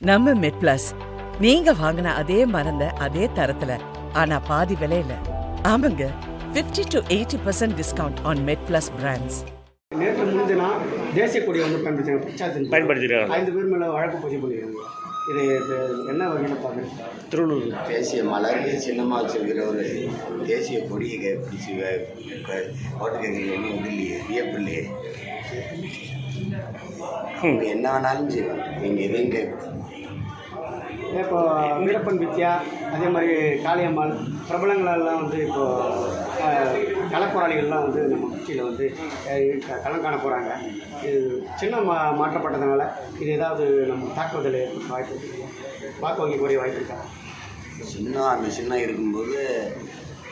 நம்ம மெட் பிளஸ் நீங்க வாங்கின அதே மருந்த அதே தரத்துல ஆனா பாதி விலையில. ஆமாங்க. 50 to eighty percent discount on MedPlus brands நேற்று முன்தினம் தேசிய கொடி வந்து பயன்படுத்தி பயன்படுத்திருக்காங்க. ஐந்து பேர் மேலே வழக்கு பதிவு பண்ணியிருக்காங்க இது என்ன வகையில் பார்க்குறீங்க? திருவள்ளூர் தேசிய மலரையே சின்னமாக வச்சிருக்கிற ஒரு தேசிய கொடியை பிடிச்சி வே- க- ஓட்டு கேட்குறீங்க இது இல்லையே வியப்பு இல்லையே. அவங்க என்ன வேணாலும் செய்வாங்க நீங்கள் எதையும் கேட்கக்கூடாது. இப்போ வீரப்பன் வித்யா அதே மாதிரி காளியம்மாள் பிரபலங்களெல்லாம் வந்து இப்போ அஹ், களப்போராளிகள்லாம் வந்து நம்ம கட்சியில் வந்து களம் காண போகிறாங்க இது சின்ன மா மாற்றப்பட்டதுனால இது ஏதாவது நம்ம தாக்குதல் ஏற்பட வாய்ப்பு வாக்கு வங்கி குறைய வாய்ப்பு இருக்கா? சின்னம் அந்த சின்னம் இருக்கும்போது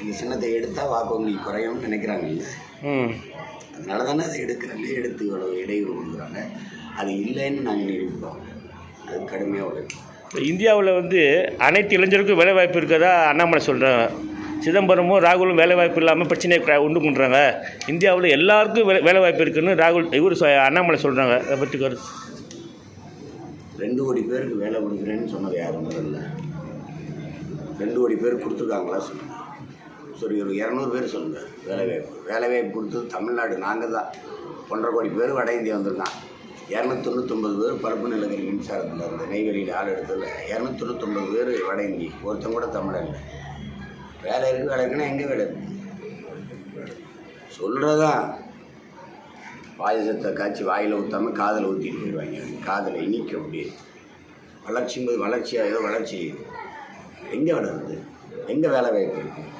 இந்த சின்னத்தை எடுத்தால் வாக்கு வங்கி குறையும்னு நினைக்கிறாங்க இல்லை ம். அதனால தானே அதை எடுக்கிறாங்க. எடுத்து இவ்வளோ இடையூறு கொடுக்குறாங்க. அது இல்லைன்னு நாங்கள் நிரூபிப்போம். அது கடுமையாக உழைக்கும். இந்தியாவில் வந்து அனைத்து இளைஞருக்கும் வேலைவாய்ப்பு இருக்கிறதா அண்ணாமலை சொல்கிறாங்க சிதம்பரமும் ராகுலும் வேலை வாய்ப்பு இல்லாமல் பிரச்சனையை உண்டு பண்ணுறாங்க இந்தியாவில் எல்லாருக்கும் வேலை வேலைவாய்ப்பு இருக்குதுன்னு ராகுல் இவர் அண்ணாமலை சொல்கிறாங்க அதை பற்றி கருத்து ரெண்டு கோடி பேருக்கு வேலை கொடுக்குறேன்னு சொன்னது யாரும் முதல்ல? ரெண்டு கோடி பேர் கொடுத்துருக்காங்களா சொல்லுங்கள் சரி ஒரு இரநூறு பேர் சொல்லுங்கள் வேலைவாய்ப்பு வேலைவாய்ப்பு கொடுத்தது தமிழ்நாடு. நாங்கள் தான் ஒன்றரை கோடி பேர் வட இந்தியா வந்திருக்கான் இரநூத்தொண்ணூத்தொம்பது பேர் பருப்பு நிலக்கரி மின்சாரத்தில் இருந்த நெய்வேலியில் ஆள் எடுத்ததில் இரநூத்தொண்ணூத்தொம்பது பேர் வட இந்தி ஒருத்தன் கூட தமிழன் இல்லை. வேலை இருக்குது வேலை இருக்குன்னா எங்கே வேலை இருக்குது சொல்கிறதா பாயசத்தை காய்ச்சி வாயில் ஊற்றாமல் காதில் ஊற்றிட்டு போயிடுவாங்க காதில் இனிக்கும் அப்படியே வளர்ச்சிங்கும்போது வளர்ச்சியாக ஏதோ வளர்ச்சி. எங்கே வளருது எங்கே வேலை வாய்ப்பு இருக்குது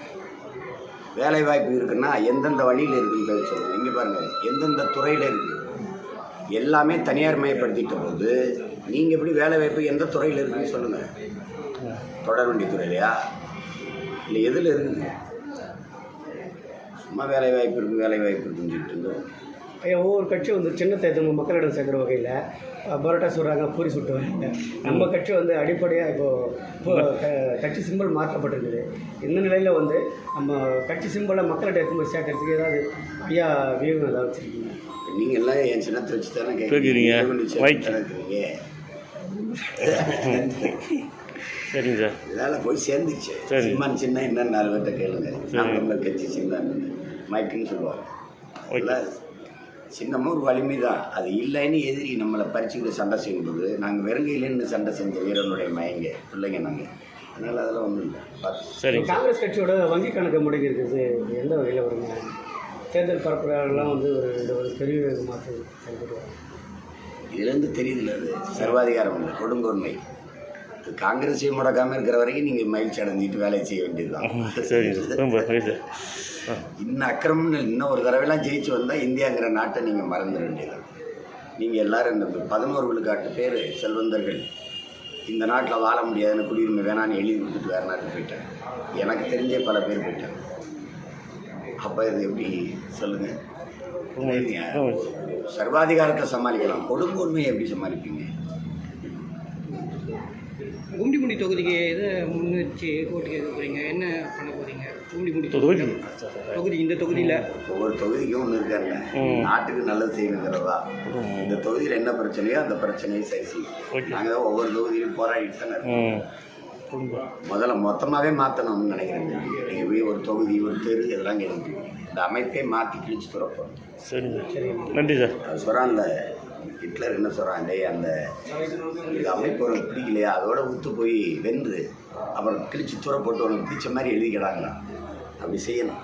வேலை வாய்ப்பு இருக்குன்னா எந்தெந்த வழியில் இருக்குன்னு சொல்லுங்கள் இங்கே பாருங்கள் எந்தெந்த துறையில் இருக்குது எல்லாமே தனியார் மயப்படுத்திட்ட போது நீங்கள் எப்படி வேலை வாய்ப்பு எந்த துறையில் இருக்குன்னு சொல்லுங்கள் தொடர்வண்டி துறையிலையா? இல்லை எதில் இருக்குங்க? சும்மா வேலை வாய்ப்பு இருக்குது வேலை வாய்ப்பு இருக்குன்னு சொல்லிட்டு இருந்தோம். ஒவ்வொரு கட்சியும் வந்து சின்னத்தை எடுத்து மக்களிடம் சேர்க்குற வகையில் பரோட்டா சுடுறாங்க பூரி சுட்டு வராங்க நம்ம கட்சி வந்து அடிப்படையாக இப்போது கட்சி சிம்பிள் மாற்றப்பட்டிருக்குது. இந்த நிலையில் வந்து நம்ம கட்சி சிம்பிளை மக்கள்கிட்ட எடுத்து போய் சேர்க்கறதுக்கு ஏதாவது ஐயா வியூகம் ஏதாவது வச்சுருக்கீங்க நீங்கள் எல்லாம் என் சின்னத்தை வச்சு தானே கேட்குறீங்க. சரிங்க சார். இதெல்லாம் போய் சேர்ந்துச்சு. சரி. சிம்மான் சின்ன என்ன நாலு பேர்ட்ட கேளுங்க. கட்சி சின்னம் மைக்குன்னு சொல்லுவாங்க. ஓகே சின்னமும் ஒரு வலிமை தான் அது இல்லைன்னு எதிரி நம்மளை பறிச்சுக்கிட்டு சண்டை செய்யும்போது நாங்கள் வெறுங்கையிலேருந்து சண்டை செஞ்ச வீரனுடைய மயங்க பிள்ளைங்க நாங்கள் அதனால் அதெல்லாம் ஒன்றும் இல்லை. சார். காங்கிரஸ் கட்சியோட வங்கி கணக்கு முடங்கி இருக்குது எந்த வகையில் வருங்க? தேர்தல் பரப்புரையாளர்லாம் வந்து ஒரு இந்த ஒரு பெரிய மாற்றம் செயல்படுவாங்க இதுலேருந்து தெரியுதுல்ல அது. சர்வாதிகாரம் இல்லை கொடுங்கோன்மை. அது காங்கிரஸை முடக்காமல் இருக்கிற வரைக்கும் நீங்கள் மகிழ்ச்சி அடைஞ்சிட்டு வேலையை செய்ய வேண்டியதுதான். சார். ரொம்ப இன்னும் அக்கிரமம் இன்னும் ஒரு தடவைலாம் ஜெயிச்சு வந்தால் இந்தியாங்கிற நாட்டை நீங்கள் மறந்துட வேண்டியது நீங்கள் எல்லாரும் இந்த பதினோரு விழுக்காட்டு பேர் செல்வந்தர்கள் இந்த நாட்டில் வாழ முடியாதுன்னு குடியுரிமை வேணான்னு எழுதி கொடுத்துட்டு வேறு நாட்டுக்கு போயிட்டாங்க. எனக்கு தெரிஞ்சே பல பேர் போயிட்டாங்க. அப்போ இது எப்படி சொல்லுங்கள் சர்வாதிகாரத்தை சமாளிக்கலாம். கொடுங்கோன்மையை எப்படி சமாளிப்பீங்க? குண்டிமுடி தொகுதிக்கு எதை கேட்க போகிறீங்க என்ன பண்ண போகிறீங்க குண்டிமுடி தொகுதி. தொகுதி இந்த தொகுதியில். ஒவ்வொரு தொகுதிக்கும் ஒன்று இருக்காங்க ம். நாட்டுக்கு நல்லது செய்யணுங்கிறதா. இந்த தொகுதியில் என்ன பிரச்சனையோ அந்த பிரச்சனையை சரி. செய்யும். நாங்கள் தான் ஒவ்வொரு தொகுதியிலும் போராடிட்டு தானே இருக்கோம். முதல்ல மொத்தமாகவே மாற்றணும்னு நினைக்கிறேன் நீங்கள் போய் ஒரு தொகுதி ஒரு தெரு இதெல்லாம் கேள்வி இந்த அமைப்பே மாற்றி கிழிச்சு துறப்போம் சரிங்க. சார் நன்றி சார். அது சொல்கிறான் அந்த ஹிட்லர் என்ன சொல்கிறான் அந்த இந்த அமைப்பு உனக்கு பிடிக்கலையா? அதோட ஊற்று போய் வென்று அப்புறம் கிழிச்சு துற போட்டு உனக்கு பிடிச்ச மாதிரி எழுதிக்கிறாங்களாம் அப்படி செய்யணும்.